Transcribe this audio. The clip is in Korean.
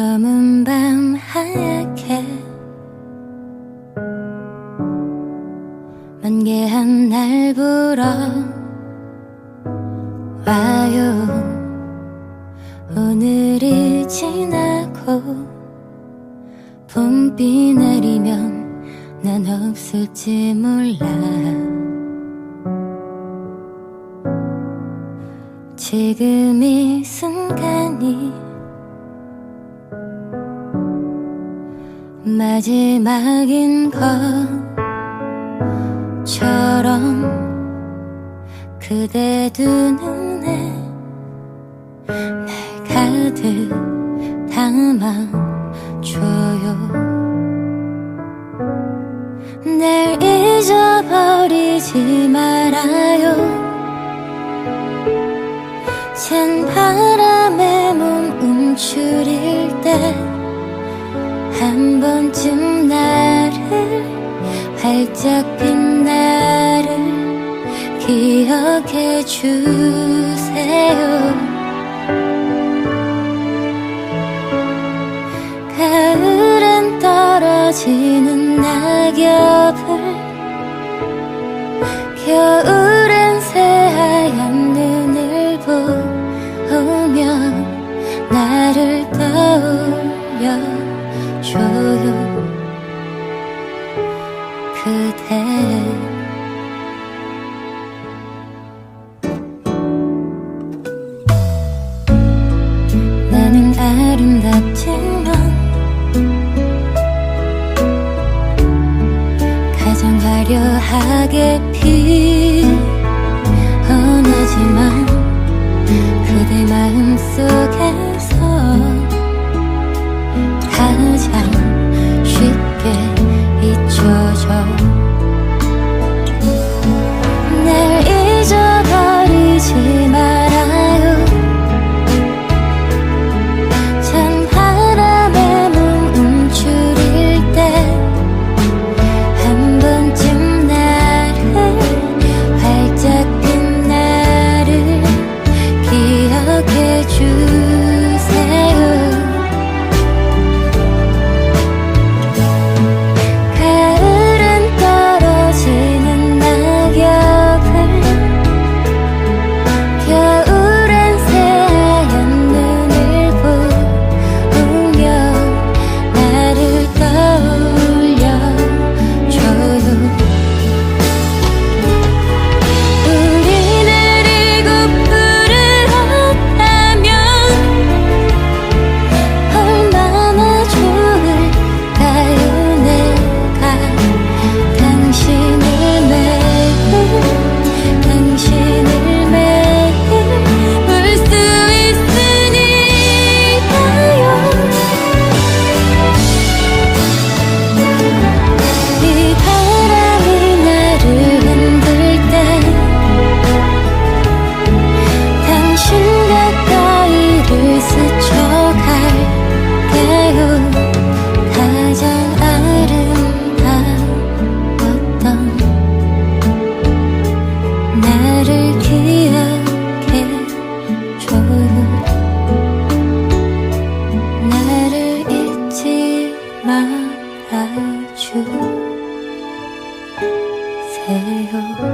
검은 밤 하얗게 만개한 날 보러 와요. 오늘이 지나고 봄비 내리면 난 없을지 몰라. 지금 이 순간이 마지막인 것처럼 그대 두 눈에 날 가득 담아줘요. 날 잊어버리지 말아요. 찬 바람에 몸 움츠릴 때한 번쯤 나를 활짝 핀 나를 기억해 주세요. 가을엔 떨어지는 낙엽을 겨울엔 새하얀 눈을 보며 나를 떠올려 줘요 그대. 나는 아름답지만 가장 화려하게 피 말아주세요